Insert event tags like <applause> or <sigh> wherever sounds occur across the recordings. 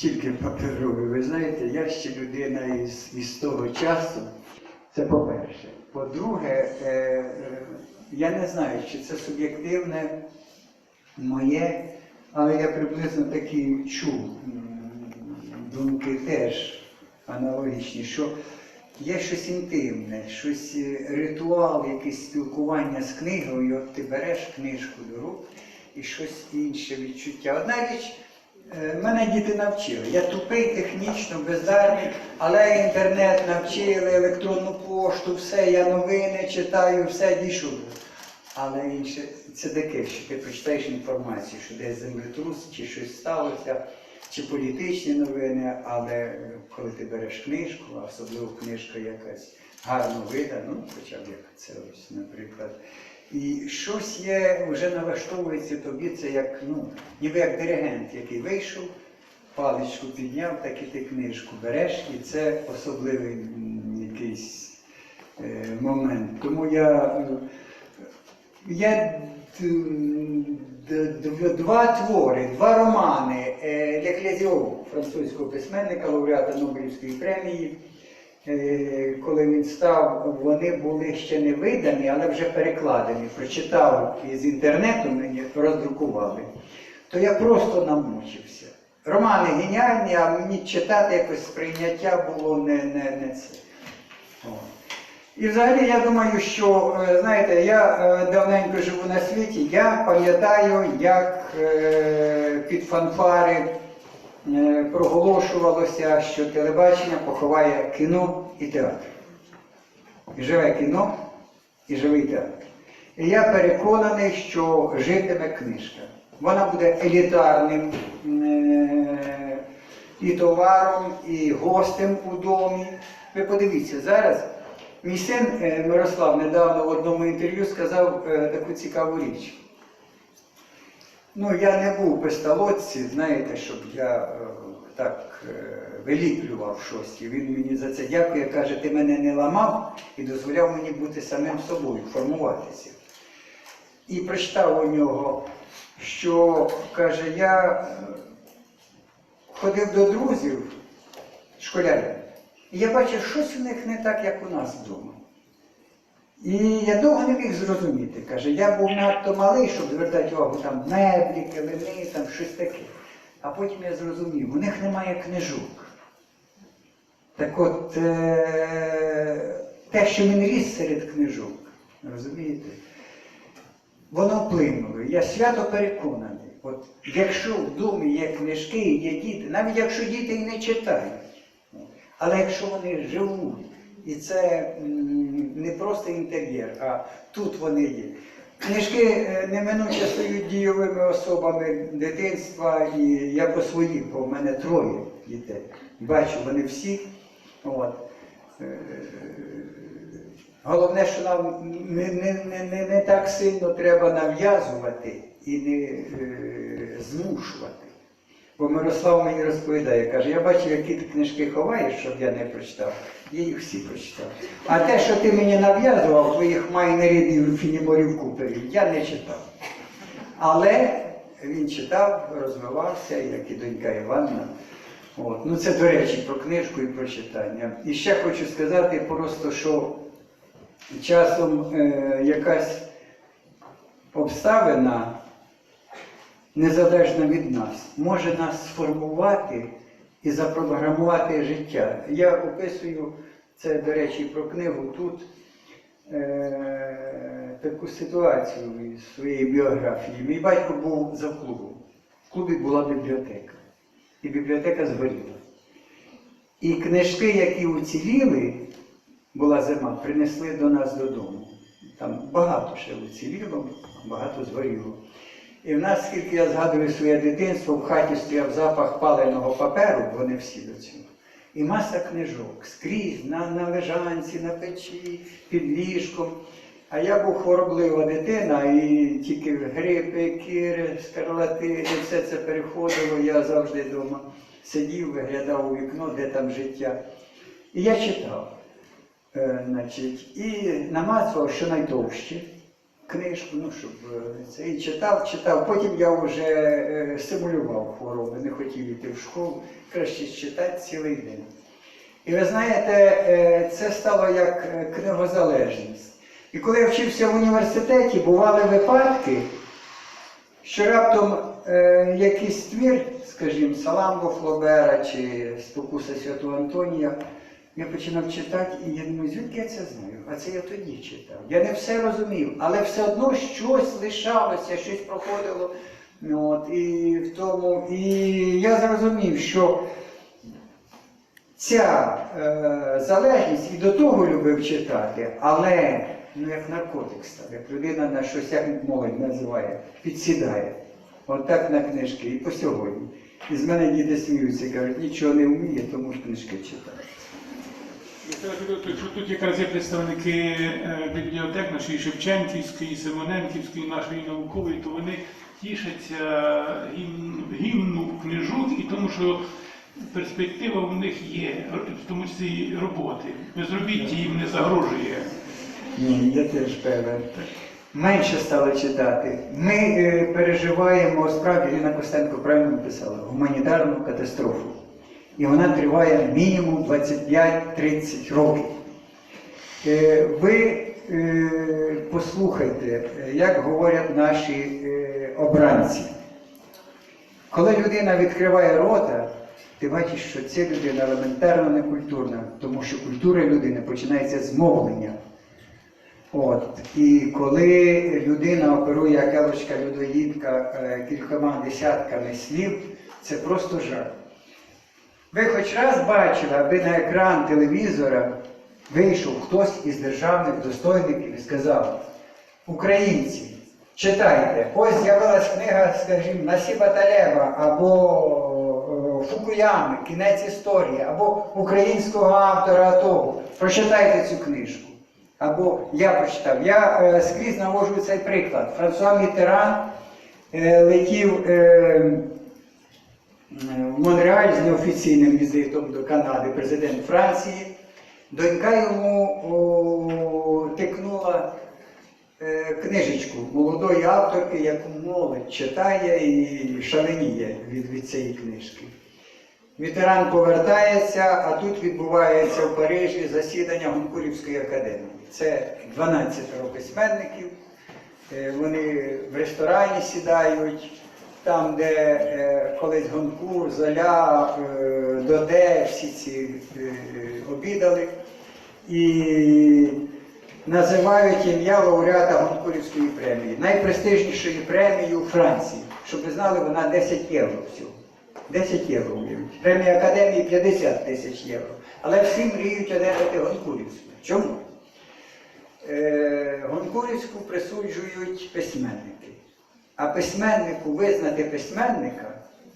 тільки паперовий. Ви знаєте, я ще людина із, із того часу. Це по-перше. По-друге, е, я не знаю, чи це суб'єктивне моє, але я приблизно такі чув думки теж аналогічні, що є щось інтимне, щось е, ритуал, якесь спілкування з книгою, ти береш книжку до рук і щось інше відчуття. Одна річ. Е, Мене діти навчили. Я тупий, технічно, бездарний, але інтернет навчили, електронну пошту, все, я новини читаю, все дійшов. Але інше, це таке, що ти прочитаєш інформацію, що десь землетрус, чи щось сталося, чи політичні новини, але коли ти береш книжку, особливо книжка якась гарно видана, ну хоча б як це ось, наприклад. І щось є, вже налаштовується тобі, це як, ну, ніби як диригент, який вийшов, паличку підняв, так і ти книжку береш, і це особливий якийсь е, момент. Тому я, я два твори, два романи е, Ле Клезіо, французького письменника, лауреата Нобелівської премії. Е, Коли він став, вони були ще не видані, але вже перекладені. Прочитав із інтернету, мені роздрукували. То я просто намучився. Романи геніальні, а мені читати якось сприйняття було не, не, не це. О. І взагалі я думаю, що е, знаєте, я е, давненько живу на світі, я пам'ятаю, як під фанфари проголошувалося, що телебачення поховає кіно і театр. Живе кіно, і живий театр. І я переконаний, що житиме книжка. Вона буде елітарним е, і товаром, і гостем у домі. Ви подивіться, зараз мій син е, Мирослав недавно в одному інтерв'ю сказав е, таку цікаву річ. Ну, я не був пестолодці, знаєте, щоб я е, так е, виліплював щось. І він мені за це дякує, каже, ти мене не ламав і дозволяв мені бути самим собою, формуватися. І прочитав у нього, що каже, я е, ходив до друзів, школярів, і я бачив, щось у них не так, як у нас вдома. І я довго не міг зрозуміти. Каже, я був надто малий, щоб звертати увагу там меблі, килими, там щось таке. А потім я зрозумів, у них немає книжок. Так от е- те, що він ріс серед книжок, розумієте, воно вплинуло. Я свято переконаний. От якщо в домі є книжки є діти, навіть якщо діти і не читають, але якщо вони живуть, і це не просто інтер'єр, а тут вони є. Книжки е, неминуче стають дійовими особами дитинства, і я по своїх, бо в мене троє дітей. Бачу, вони всі. От. Е, Головне, що нам не, не, не, не так сильно треба нав'язувати і не е, змушувати. Бо Мирослав мені розповідає, каже, я бачив, які ти книжки ховаєш, щоб я не прочитав. Я їх всі прочитав. А те, що ти мені нав'язував, твоїх майнерів і фініморів куперів, я не читав. Але він читав, розвивався, як і донька Іванна. От. Ну це, до речі, про книжку і про читання. І ще хочу сказати просто, що часом е, якась обставина незалежно від нас, може нас сформувати і запрограмувати життя. Я описую це, до речі, про книгу тут е, таку ситуацію із своєї біографії. Мій батько був за клубом. В клубі була бібліотека. І бібліотека згоріла. І книжки, які уціліли, була зима, принесли до нас додому. Там багато ще уціліло, багато згоріло. І в нас, скільки я згадую своє дитинство, в хаті стояв запах паленого паперу, вони всі до цього. І маса книжок скрізь, на, на лежанці, на печі, під ліжком. А я був хвороблива дитина, і тільки грипи, кири, скарлатини, все це переходило. Я завжди вдома сидів, виглядав у вікно, де там життя. І я читав. Е, значить, і намацував, що найдовше. Книжку, ну, щоб е, це і читав, читав. Потім я вже е, симулював хворобу, не хотів йти в школу, краще читати цілий день. І ви знаєте, е, це стало як книгозалежність. І коли я вчився в університеті, бували випадки, що раптом е, якийсь твір, скажімо, Саламбо Флобера чи Спокуса Святого Антонія, я починав читати, і я думаю, звідки я це знаю? А це я тоді читав. Я не все розумів, але все одно щось лишалося, щось проходило. От, і в тому, і я зрозумів, що ця е, залежність і до того любив читати, але ну, як наркотик став, як людина на щось, як молодь називає, підсідає. От так на книжки і по сьогодні. І з мене діти сміються, кажуть, нічого не вміє, тому ж книжки читає. Я хотів сказати, що тут якраз є представники е, бібліотек нашої Шевченківської, Симоненківської, нашої наукової, то вони тішаться гімн, гімну книжок і тому, що перспектива у них є, в тому числі роботи. Безробіття їм не загрожує. Ні, я теж певен. Менше стало читати. Ми е, переживаємо, справді Ліна Костенко правильно написала, гуманітарну катастрофу. І вона триває мінімум 25-30 років. Е, ви е, послухайте, е, як говорять наші обранці. Коли людина відкриває рота, ти бачиш, що ця людина елементарно некультурна, тому що культура людини починається з мовлення. От. І коли людина оперує як елочка людоїдка кількома десятками слів, це просто жах. Ви хоч раз бачили, аби на екран телевізора вийшов хтось із державних достойників і сказав: Українці, читайте, ось з'явилась книга, скажімо, Насіба Талеба або е, Фукуями, Кінець історії, або українського автора того. Прочитайте цю книжку. Або я прочитав. Я е, скрізь навожу цей приклад. Франсуа Мітеран е, летів. Е, в Монреаль з неофіційним візитом до Канади, президент Франції. Донька йому о, тикнула е, книжечку молодої авторки, яку молодь читає і шаленіє від, від цієї книжки. Ветеран повертається, а тут відбувається в Парижі засідання Гонкурівської академії. Це 12 письменників. Е, Вони в ресторані сідають, там, де е, колись Гонкур, Золя, е, Доде, всі ці е, обідали. І називають ім'я лауреата Гонкурівської премії, найпрестижнішої премії у Франції. Щоб ви знали, вона 10 євро всього. 10 євро. Премія Академії 50 тисяч євро. Але всі мріють одержати Гонкурівську. Чому? Е, Гонкурівську присуджують письменники. А письменнику визнати письменника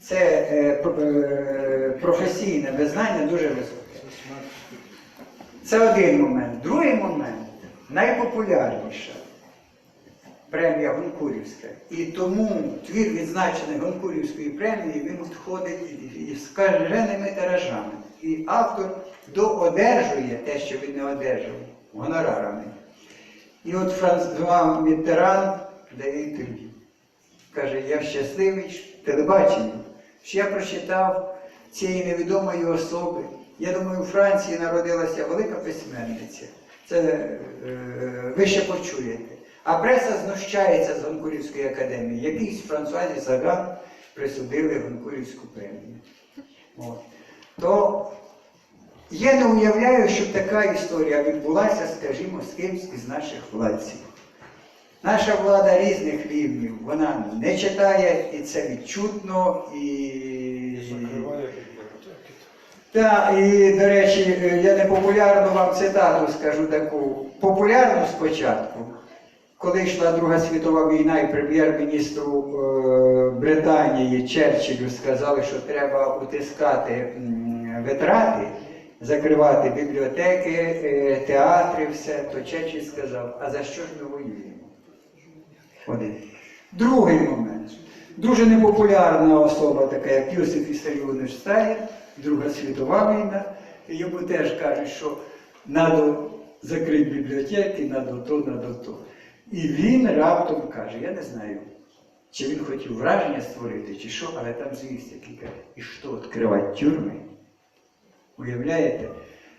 це е, е, професійне визнання дуже високе. Це один момент. Другий момент найпопулярніша премія Гонкурівська. І тому твір, відзначений Гонкурівською премією, він входить із скаженими тиражами. І автор доодержує те, що він не одержав, гонорарами. І от Франсуа Міттеран дає інтерв'ю. Каже, я щасливий телебаченню, що я прочитав цієї невідомої особи. Я думаю, у Франції народилася велика письменниця. Це е, ви ще почуєте. А преса знущається з Гонкурівської академії. Якийсь Франсуазі Саган присудили Гонкурівську премію. От. То я не уявляю, щоб така історія відбулася, скажімо, з кимсь із наших владців. Наша влада різних рівнів, вона не читає, і це відчутно, і. Закриває бібліотеки. Так, і, до речі, я непопулярну вам цитату скажу таку. Популярну спочатку, коли йшла Друга світова війна і прем'єр-міністру е, Британії Черчиллю сказали, що треба утискати витрати, закривати бібліотеки, е, театри, все, то Черчилль сказав, а за що ж ми воюємо? Один. Другий момент. Дуже непопулярна особа, така як Юсиф Ісаріонович Сталін, Друга світова війна. Йому теж кажуть, що треба закрити бібліотеки, треба то, треба то. І він раптом каже, я не знаю, чи він хотів враження створити, чи що, але там який каже, і що відкривати тюрми? Уявляєте?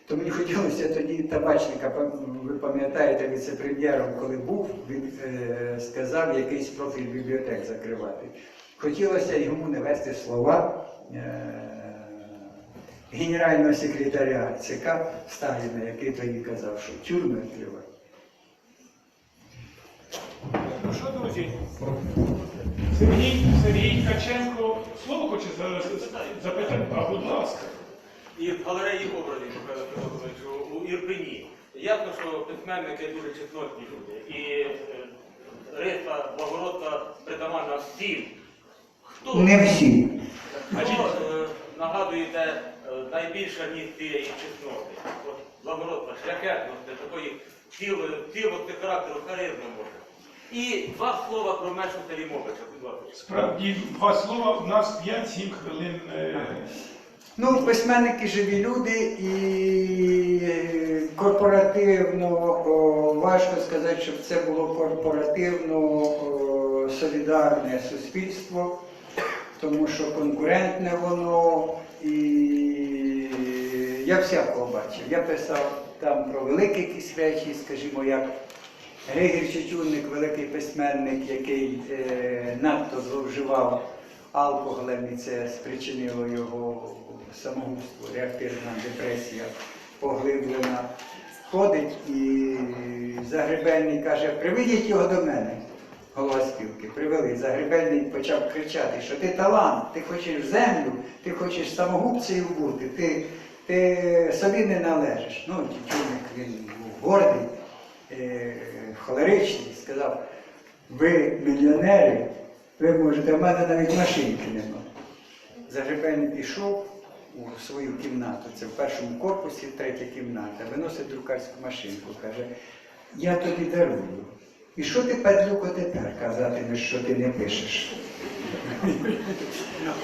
То мені хотілося тоді табачника, ви пам'ятаєте, віце-прем'єром, коли був, він е, сказав якийсь профіль бібліотек закривати. Хотілося йому навести слова е, генерального секретаря ЦК Сталіна, який тоді казав, що тюрми відкривати. Ну що, друзі? Сергій, Сергій Ткаченко слово хоче запитати? А, будь ласка. І в галереї образів Михайла Федоровичу у Ірпені. Ясно, що письменники дуже чеснотні люди. І е, риса, благородна, притаманна всім. Хто, Не всі. хто е, нагадуєте е, найбільше ніж цієї чесноти? От благородна, шляхетності, такої цілості характеру, харизми може. І два слова про Мешу Селімовича. Справді, два слова, у нас 5-7 хвилин. Ну, письменники живі люди і е, корпоративно важко сказати, щоб це було корпоративно солідарне суспільство, тому що конкурентне воно і я всякого бачив. Я писав там про великі якісь речі, скажімо, як Григір Чечунник, великий письменник, який е, надто зловживав алкоголем, і це спричинило його самогубство, реактивна депресія поглиблена. Ходить і Загребельний каже, приведіть його до мене, голова спілки. Привели. Загребельний почав кричати, що ти талант, ти хочеш землю, ти хочеш самогубцею бути, ти, ти собі не належиш. Ну, Чечунник він був гордий е, холеричний, сказав, ви мільйонери, ви можете, в мене навіть машинки нема. Загребельний пішов у свою кімнату, це в першому корпусі, третя кімната, виносить друкарську машинку, каже, я тобі дарую. І що ти, падлюко, тепер казатимеш, що ти не пишеш? <laughs>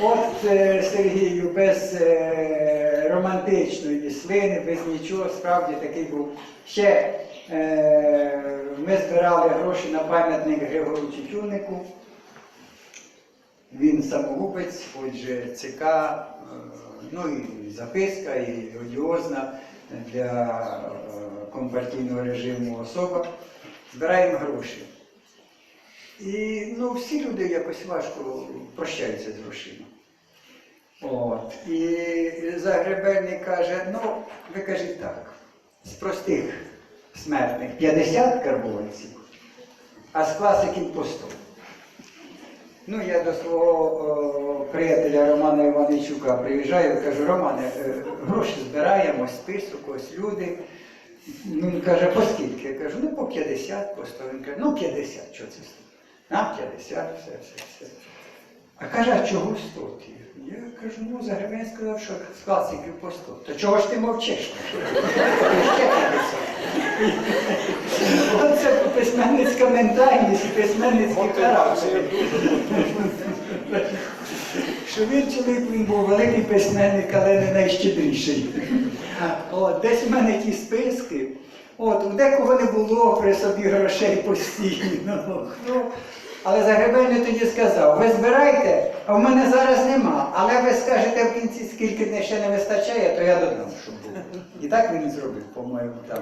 От е, Сергію, без е, романтичної слини, без нічого, справді такий був. Ще е, ми збирали гроші на пам'ятник Григору Тютюнику. Він самогубець, отже, ЦК, ну і записка, і одіозна для е, компартійного режиму особа. Збираємо гроші. І ну, всі люди якось важко прощаються з грошима. От. І Загребельник каже, ну, ви кажіть так, з простих смертних 50 карбованців, а з класиків по 100. Ну, я до свого о, приятеля Романа Іваничука приїжджаю, кажу, Романе, е, гроші збираємо, список, ось люди. Ну, він каже, по скільки? Я кажу, ну по 50, по 100. Він каже, ну 50, що це 100? Нам 50, все, все, все. А каже, а чого 100? Я кажу, ну Загребень сказав, що з класиків по 100. То чого ж ти мовчиш? Ти ще 50. Оце письменницька ментальність, письменницький характер. Що він чоловік він був великий письменник, але не найщедріший. От, десь в мене ті списки. От, у декого не було при собі грошей постійно. Ну, але Загребельний тоді сказав, ви збирайте, а в мене зараз нема. Але ви скажете в кінці, скільки ще не вистачає, то я додам, щоб було. І так він зробив, по-моєму, там.